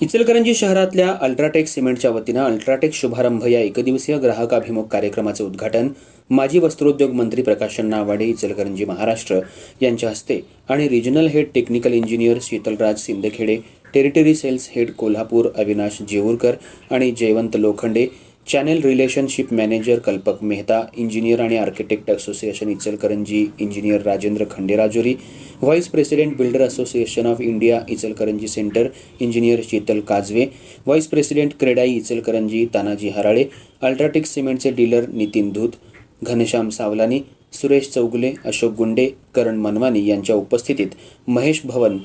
इचलकरंजी शहरातल्या अल्ट्राटेक सिमेंटच्या वतीनं अल्ट्राटेक शुभारंभ या एकदिवसीय ग्राहकाभिमुख कार्यक्रमाचं उद्घाटन माजी वस्त्रोद्योग मंत्री प्रकाश नावाडे इचलकरंजी महाराष्ट्र यांच्या हस्ते आणि regional head technical engineer Sheetalraj Sindkhede territory sales head Kolhapur Avinash Jeurkar आणि Jaywant Lokhande channel relationship manager Kalpak Mehta engineer आणि architect association Ichalkaranji engineer Rajendra Khanderajuri vice president builder association of India Ichalkaranji centre engineer Sheetal Kajwe vice president CREDAI Ichalkaranji Tanaji Harale UltraTech सिमेंटचे dealer Nitin Dhoot Ghanshyam Savlani Suresh Chougule Ashok Gunde Karan Manwani यांच्या उपस्थितीत महेश भवन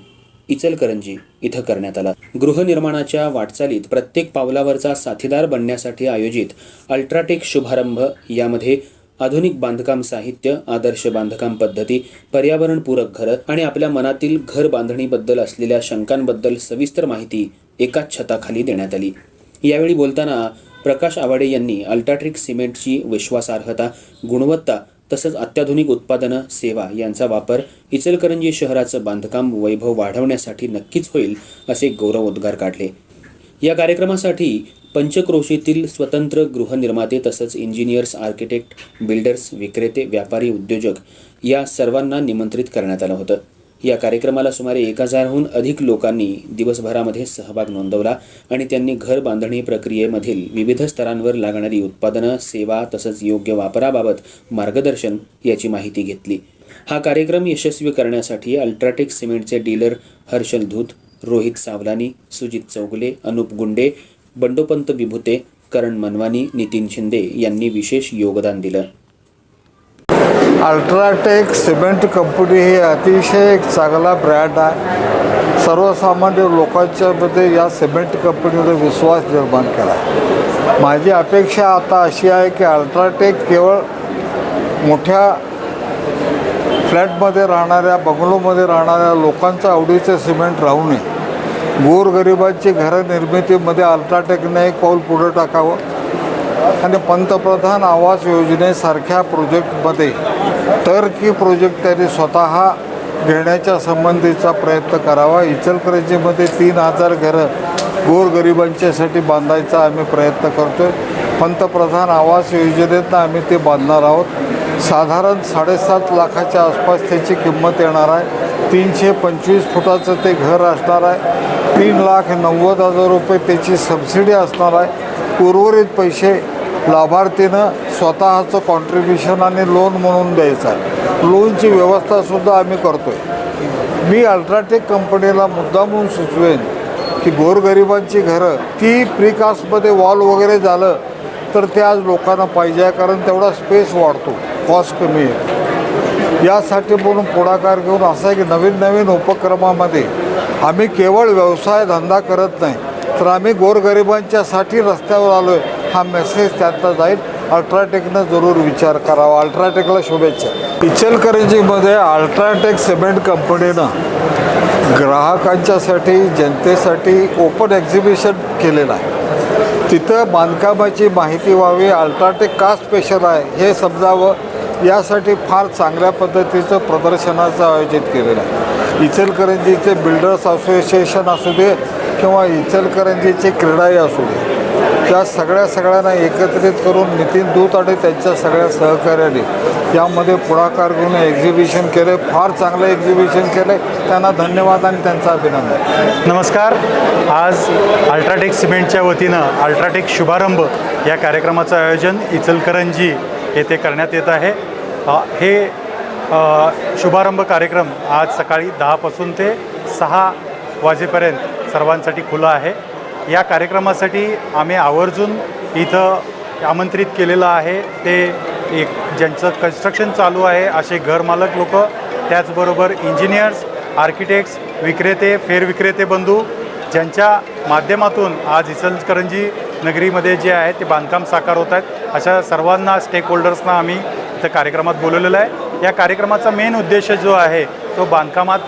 इचलकरंजी इथं करण्यात आला. गृहनिर्माणाच्या वाटचालीत प्रत्येक पावलावरचा साथीदार बनण्यासाठी आयोजित अल्ट्राटेक शुभारंभ यामध्ये आधुनिक बांधकाम साहित्य आदर्श बांधकाम पद्धती पर्यावरणपूरक घरं आणि आपल्या मनातील घर बांधणीबद्दल असलेल्या शंकांबद्दल सविस्तर माहिती एकाच छताखाली देण्यात आली. यावेळी बोलताना प्रकाश आवाडे यांनी अल्ट्राट्रिक सिमेंटची विश्वासार्हता गुणवत्ता तसंच अत्याधुनिक उत्पादनं सेवा यांचा वापर इचलकरंजी शहराचं बांधकाम वैभव वाढवण्यासाठी नक्कीच होईल असे गौरवोद्गार काढले. या कार्यक्रमासाठी पंचक्रोशीतील स्वतंत्र गृहनिर्माते तसंच इंजिनियर्स आर्किटेक्ट बिल्डर्स विक्रेते व्यापारी उद्योजक या सर्वांना निमंत्रित करण्यात आलं होतं. या कार्यक्रमाला सुमारे एक हजारहून अधिक लोकांनी दिवसभरामध्ये सहभाग नोंदवला आणि त्यांनी घर बांधणी प्रक्रियेमधील विविध स्तरांवर लागणारी उत्पादनं सेवा तसंच योग्य वापराबाबत मार्गदर्शन याची माहिती घेतली. हा कार्यक्रम यशस्वी करण्यासाठी अल्ट्राटेक सिमेंटचे डीलर हर्षल धूत रोहित सावलानी सुजित चौगले अनुप गुंडे बंडोपंत विभुते करण मनवानी नितीन शिंदे यांनी विशेष योगदान दिलं. अल्ट्राटेक सिमेंट कंपनी ही अतिशय एक चांगला ब्रँड आहे. सर्वसामान्य लोकांच्यामध्ये या सिमेंट कंपनीवर विश्वास निर्माण केला माझी अपेक्षा आता अशी आहे की अल्ट्राटेक केवळ मोठ्या फ्लॅटमध्ये राहणाऱ्या बंगलोमध्ये राहणाऱ्या लोकांचं आवडीचं सिमेंट राहू नये. गोरगरिबांची घरनिर्मितीमध्ये अल्ट्राटेकने एक पाऊल पुढं टाकावं. आणि पंतप्रधान आवास योजनेसारख्या प्रोजेक्टमध्ये टर्की प्रोजेक्ट त्यांनी स्वतः घेण्याच्या संबंधीचा प्रयत्न करावा. इचलकरंजीमध्ये तीन हजार घरं गोरगरिबांच्यासाठी बांधायचा आम्ही प्रयत्न करतो आहे पंतप्रधान आवास योजनेतनं आम्ही ते बांधणार आहोत. साधारण साडेसात लाखाच्या आसपास त्याची किंमत येणार आहे. तीनशे पंचवीस फुटाचं ते घर असणार आहे. तीन लाख नव्वद हजार रुपये त्याची सबसिडी असणार आहे. उर्वरित पैसे लाभार्थीनं स्वतःचं कॉन्ट्रीब्युशन आणि लोन म्हणून द्यायचं आहे. लोनची व्यवस्थासुद्धा आम्ही करतो आहे मी अल्ट्राटेक कंपनीला मुद्दा म्हणून सुचवेन की गोरगरिबांची घरं ती प्रिकास्टमध्ये वॉल वगैरे झालं तर ते आज लोकांना पाहिजे आहे कारण तेवढा स्पेस वाढतो कॉस्ट कमी आहे. यासाठी म्हणून पुढाकार घेऊन असं आहे की नवीन नवीन उपक्रमामध्ये आम्ही केवळ व्यवसाय धंदा करत नाही तर आम्ही गोरगरिबांच्यासाठी रस्त्यावर आलो आहे हा मेसेज त्यांचा जाईल. अल्ट्राटेकनं जरूर विचार करावा. अल्ट्राटेकला शुभेच्छा. इचलकरंजीमध्ये अल्ट्राटेक सिमेंट कंपनीनं ग्राहकांच्यासाठी जनतेसाठी ओपन एक्झिबिशन केलेलं आहे. तिथं बांधकामाची माहिती व्हावी. अल्ट्राटेक का स्पेशल आहे हे समजावं. यासाठी फार चांगल्या पद्धतीचं प्रदर्शनाचं आयोजित केलेलं आहे. इचलकरंजीचे बिल्डर्स असोसिएशन असू दे किंवा इचलकरंजीचे क्रीडाही असू दे त्या सगळ्या सगळ्यांना एकत्रित करून नितीन दूत आणि त्यांच्या सगळ्या सहकार्याने यामध्ये पुढाकार घेऊन एक्झिबिशन केले फार चांगलं एक्झिबिशन केलं. त्यांना धन्यवाद आणि त्यांचं अभिनंदन. नमस्कार. आज अल्ट्राटेक सिमेंटच्या वतीनं अल्ट्राटेक शुभारंभ या कार्यक्रमाचं आयोजन इचलकरंजी येथे करण्यात येत आहे. हे शुभारंभ कार्यक्रम आज सकाळी दहापासून ते सहा वाजेपर्यंत सर्वांसाठी खुलं आहे. या कार्यक्रमासाठी आम्ही आवर्जून इथं आमंत्रित केलेलं आहे. ते एक ज्यांचं कन्स्ट्रक्शन चालू आहे असे घरमालक लोक त्याचबरोबर इंजिनियर्स आर्किटेक्ट्स विक्रेते फेरविक्रेते बंधू ज्यांच्या माध्यमातून आज इचलकरंजी नगरीमध्ये जे आहे ते बांधकाम साकार होत आहेत. अशा सर्वांना स्टेक होल्डर्सना आम्ही इथं कार्यक्रमात बोलवलेलं आहे. या कार्यक्रमाचा मेन उद्देश जो आहे तो बांधकामात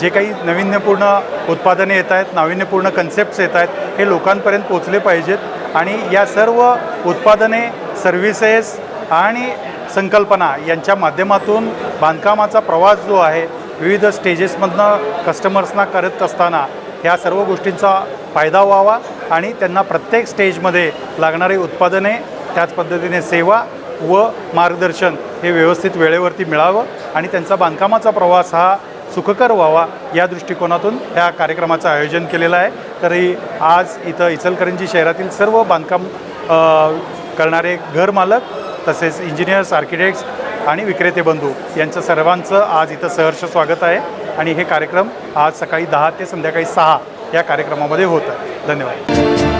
जे काही नाविन्यपूर्ण उत्पादने येत आहेत नाविन्यपूर्ण कन्सेप्ट्स येत आहेत हे लोकांपर्यंत पोचले पाहिजेत. आणि या सर्व उत्पादने सर्व्हिसेस आणि संकल्पना यांच्या माध्यमातून बांधकामाचा प्रवास जो आहे विविध स्टेजेसमधनं कस्टमर्सना करत असताना ह्या सर्व गोष्टींचा फायदा व्हावा आणि त्यांना प्रत्येक स्टेजमध्ये लागणारी उत्पादने त्याच पद्धतीने सेवा व मार्गदर्शन हे व्यवस्थित वेळेवरती मिळावं आणि त्यांचा बांधकामाचा प्रवास हा सुखकर व्हावा या दृष्टिकोनातून ह्या कार्यक्रमाचं आयोजन केलेलं आहे. तरी आज इथं इचलकरंजी शहरातील सर्व बांधकाम करणारे घरमालक तसेच इंजिनियर्स आर्किटेक्ट्स आणि विक्रेते बंधू यांचं सर्वांचं आज इथं सहर्ष स्वागत आहे. आणि हे कार्यक्रम आज सकाळी दहा ते संध्याकाळी सहा या कार्यक्रमामध्ये होत आहे. धन्यवाद.